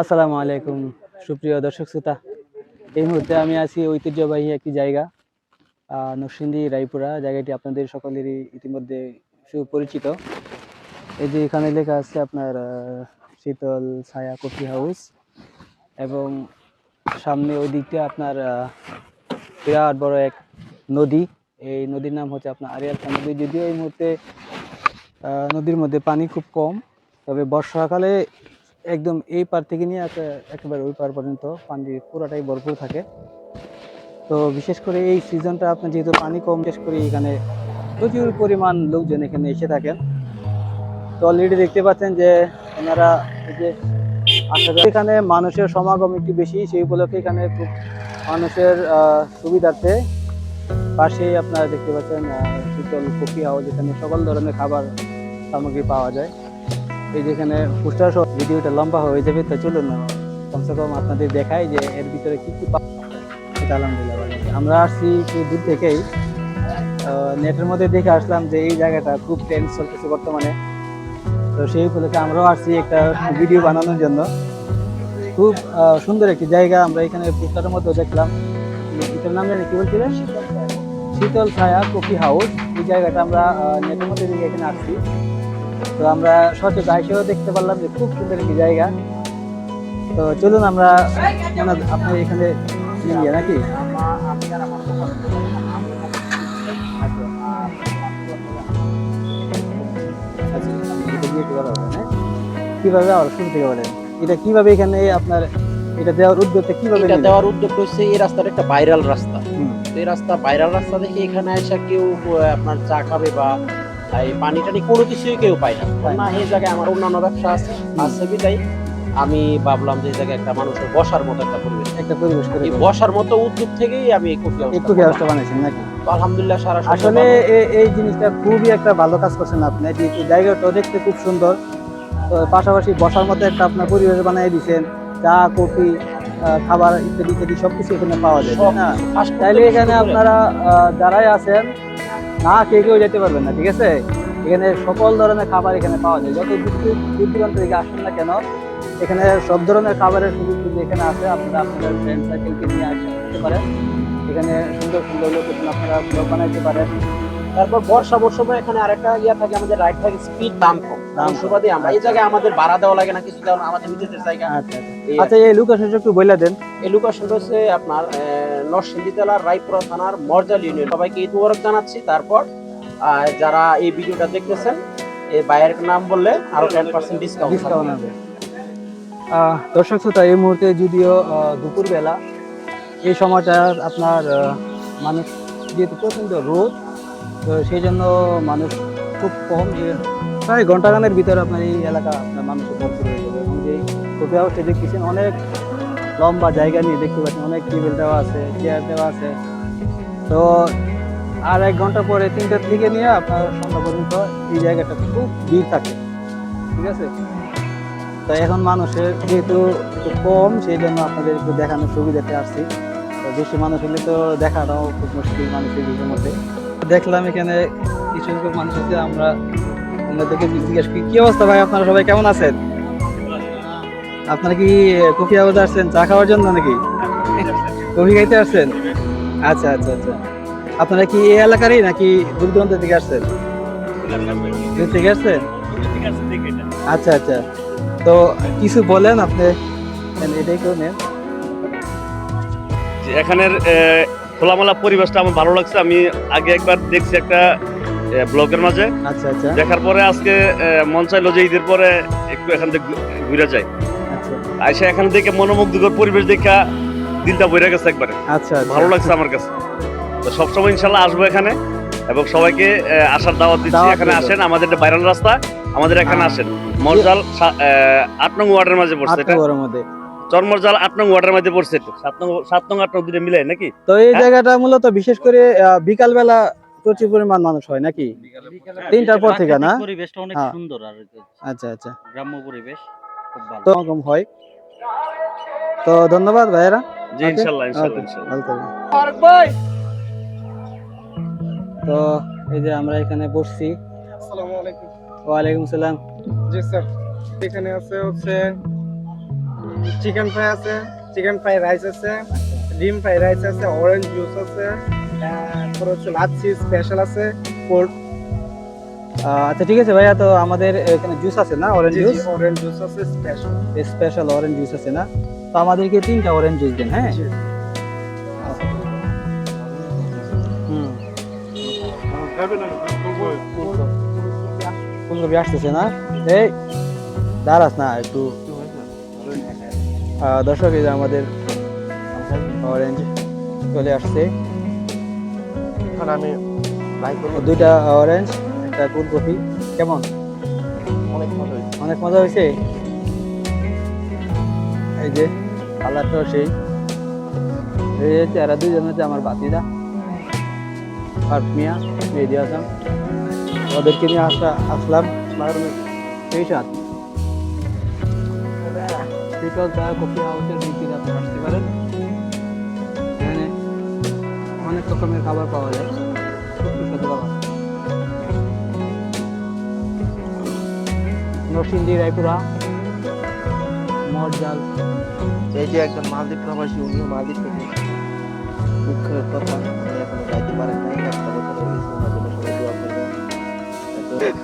আসসালামু আলাইকুম, সুপ্রিয় দর্শক শ্রোতা। এই মুহূর্তে আমি আছি ঐতিহ্যবাহী একটি জায়গা নরসিংদী, রায়পুরা। জায়গাটি আপনাদের সকলেরই ইতিমধ্যে সুপরিচিত। এই যে এখানে লেখা আছে আপনার শীতল ছায়া কফি হাউস এবং সামনে ওই দিকটা আপনার বিরাট বড় এক নদী। এই নদীর নাম হচ্ছে আপনার আরিয়ালখা নদী। যদিও এই মুহূর্তে নদীর মধ্যে পানি খুব কম, তবে বর্ষাকালে একদম এই পার থেকে নিয়ে একে- একেবারে ওই পার পর্যন্ত পানি পুরোটাই ভরপুর থাকে। তো বিশেষ করে এই সিজনটা আপনার যেহেতু পানি কম, বিশেষ করে এখানে প্রচুর পরিমাণ লোকজন এখানে এসে থাকেন। তো অলরেডি দেখতে পাচ্ছেন যে ওনারা যে এখানে মানুষের সমাগম একটু বেশি, সেই উপলক্ষে এখানে খুব মানুষের সুবিধার্থে পাশেই আপনারা দেখতে পাচ্ছেন শীতল কফি হাউস যেখানে সকল ধরনের খাবার সামগ্রী পাওয়া যায়। এই যেখানে পোস্টার সহ ভিডিওটা লম্বা হয়ে যাবে, তো চলুন কমসে কম আপনাদের দেখাই যে এর ভিতরে কি কি সেটা আলহামদুলিল্লাহ। আমরা আসছি একটু দূর থেকেই। নেটের মধ্যে দেখে আসলাম যে এই জায়গাটা খুব ট্রেন্ড চলতেছে বর্তমানে। তো সেই উপলক্ষে আমরাও আসছি একটা ভিডিও বানানোর জন্য। খুব সুন্দর একটি জায়গা। আমরা এখানে পোস্টারের মধ্যে দেখলাম। এটার নাম জানি কি বলছিলেন? শীতল ছায়া কফি হাউস। এই জায়গাটা আমরা নেটের মধ্যে দেখে এখানে আসছি। তো আমরা সচেত আইসেও দেখতে পারলাম যে খুব সুন্দর একটি জায়গা। তো চলুন আমরা আপনার এখানে নিয়ে নাকি? আচ্ছা, হ্যাঁ? কীভাবে আবার শুরু থেকে বলেন? এটা কীভাবে এখানে আপনার এটা দেওয়ার উদ্যোগটা কীভাবে এটা দেওয়ার উদ্যোগ হচ্ছে এই রাস্তাটা একটা ভাইরাল রাস্তা। তো এই রাস্তা ভাইরাল রাস্তা দেখে এখানে এসে কেউ আপনার চা খাবে বা এই পানি টানি কোনো কিছুই কেউ পায় না। না। এই জায়গায় আমার অন্যান্য ব্যবসা আছে আছে বিদায়। আমি ভাবলাম যে এই জায়গায় একটা মানুষের বসার মতো একটা পরিবেশ। একটা পরিবেশ করে বসার মতো উদ্যোগ থেকেই আমি একটু এই করলাম। বানাইছেন নাকি? আলহামদুলিল্লাহ সারা আসলে এ- এই জিনিসটা খুবই একটা ভালো কাজ করছেন আপনি। যেহেতু জায়গাটা দেখতে খুব সুন্দর। তো পাশাপাশি বসার মতো একটা আপনার পরিবেশ বানিয়ে দিয়েছেন। চা কফি খাবার ইত্যাদি ইত্যাদি সবকিছু এখানে পাওয়া যায় না? তাইলে এখানে আপনারা যারাই আছেন না কে কেউ যেতে পারবেন না ঠিক আছে? এখানে সকল ধরনের খাবার এখানে পাওয়া যায়। যত দূর দূর দূর দূরান্ত থেকে আসেন না কেন এখানে সব ধরনের খাবারের সুযোগ কিন্তু এখানে আছে। আপনারা আপনাদের ফ্রেন্ড সার্কেলকে নিয়ে আসতে পারেন। এখানে সুন্দর সুন্দর লোকেশন আপনারা ব্লগ বানাইতে পারেন। তারপর বর্ষা মৌসুমে এখানে আরেকটা ইয়া থাকে আমাদের রাইড থাকে স্পিড দাম কম দাম সুবাদে আমরা এই জায়গায় আমাদের ভাড়া দেওয়া লাগে না কিছু দেওয়া আমাদের নিজেদের জায়গা। আচ্ছা এই আচ্ছা এই লোকেশনটা একটু বলে দেন। এই লোকেশনটা হচ্ছে আপনার নরসিংদী জেলার রায়পুরা থানার মর্জাল ইউনিয়ন। সবাইকে ঈদ মুবারক জানাচ্ছি। তারপর যারা এই ভিডিওটা দেখতেছেন, এই বাইরের নাম বললে আরও টেন পার্সেন্ট ডিসকাউন্ট দর্শক শ্রোতা, এই মুহূর্তে যদিও দুপুরবেলা, এই সময়টা আপনার মানুষ যেহেতু প্রচণ্ড রোদ, তো সেই জন্য মানুষ খুব কম যে প্রায় ঘন্টাখানের ভিতরে আপনার এই এলাকা আপনার মানুষের ভরপুর হয়ে যাবে। এবং যে দেখতেছেন অনেক লম্বা জায়গা নিয়ে দেখতে পাচ্ছেন, অনেক টেবিল দেওয়া আছে চেয়ার দেওয়া আছে। তো আর এক ঘণ্টা পরে তিনটার থেকে নিয়ে আপনার সন্ধ্যা পর্যন্ত এই জায়গাটা খুব ভিড় থাকে, ঠিক আছে? তো এখন মানুষের যেহেতু একটু কম, সেই জন্য আপনাদের একটু দেখানোর সুবিধাতে আসছি। তো বেশি মানুষ হলে তো দেখাটাও খুব মুশকিল মানুষের ভিড়ের মধ্যে। দেখলাম এখানে কিছু মানুষ আছে, আমরা ওনাদেরকে জিজ্ঞেস করি, কি অবস্থা ভাই? আপনারা সবাই কেমন আছেন? আপনারা কি কফি হাউস আসছেন? চা খাওয়ার জন্য নাকি? কফি খাইতে আসছেন? আচ্ছা আচ্ছা আচ্ছা। আপনারা কি এই এলাকারই নাকি দূর দূরান্ত থেকে আসছেন? দূর থেকে আসছেন? আচ্ছা আচ্ছা। তো কিছু বলেন আপনি। এটাই করে নেন। যে এখানের খোলামেলা পরিবেশটা আমার ভালো লাগছে। আমি আগে একবার দেখছি একটা ব্লগের মাঝে। আচ্ছা আচ্ছা। দেখার পরে আজকে মন চাইলো যে ঈদের পরে একটু এখান থেকে ঘুরে যাই। আচ্ছা আইসা এখানে দেখে মনোমুগ্ধকর পরিবেশ দেখা দিলটা বইরা গেছে একবারে। আচ্ছা আচ্ছা। ভালো লাগছে আমার কাছে। তো সবসময় ইনশাল্লাহ আসব এখানে এবং সবাইকে আসার দাওয়াত দিচ্ছি। এখানে আসেন আমাদের একটা ভাইরাল রাস্তা আমাদের এখানে। আসেন। মরজাল আট নং ওয়ার্ডের মাঝে পড়ছে এটা? চরমরজাল আট নং ওয়ার্ডের মধ্যে পড়ছে। সাত নং সাত নং আট নং দুটো মিলে নাকি? তো এই হ্যাঁ? জায়গাটা মূলত বিশেষ করে বিকাল বেলা প্রচুর পরিমাণ মানুষ হয় নাকি? তিনটার পর থেকে না? পরিবেশটা অনেক হ্যাঁ। সুন্দর আর আচ্ছা আচ্ছা। গ্রাম্য পরিবেশ খুব ভালো। তো এরকম হয়। তো ধন্যবাদ ভাইয়েরা। জি ইনশাল্লাহ ভালো থাকবেন। তো এই যে আমরা এখানে বসছি। আসসালামু আলাইকুম। ওয়ালাইকুম সালাম। জি স্যার। এখানে আছে হচ্ছে চিকেন ফ্রাই আছে চিকেন ফ্রাই রাইস আছে ডিম ফ্রাই রাইস আছে অরেঞ্জ জুস আছে তারপর হচ্ছে লাচ্ছি স্পেশাল আছে কোল্ড আচ্ছা ঠিক আছে ভাইয়া তো আমাদের এখানে জুস আছে না অরেঞ্জ জুস অরেঞ্জ জুস আছে স্পেশাল স্পেশাল অরেঞ্জ জুস আছে না? তো আমাদেরকে তিনটা অরেঞ্জ জুস দেন হ্যাঁ? হুম। ফুলকপি আসতেছে না? এই দাঁড়াস না একটু। দর্শক এই আমাদের অরেঞ্জ চলে আসছে। আমি দুইটা অরেঞ্জ একটা ফুলকপি কেমন? অনেক মজা হয়েছে। অনেক মজা হয়েছে? এই যে কালারটাও সেই। এই যে এরা দুজন হচ্ছে আমার বাতিদা। ফার্ট মিয়া মেহেদি হাসান। ওদেরকে নিয়ে আসা আসলাম। সেই সাত শীতল চা কফি হাউসের ভিত্তিতে আপনি আসতে পারেন এখানে অনেক রকমের খাবার পাওয়া যায়। খুব সুস্বাদু খাবার। নরসিংদী, রায়পুরা মরজাল এই যে একজন মালদ্বীপ প্রবাসী, উনিও মালদ্বীপ থেকে দুঃখের কথা। উনি যাইতে পারেন নাই, একটা বছর হয়ে গেছে ওনার জন্য সবাই দোয়া করবেন।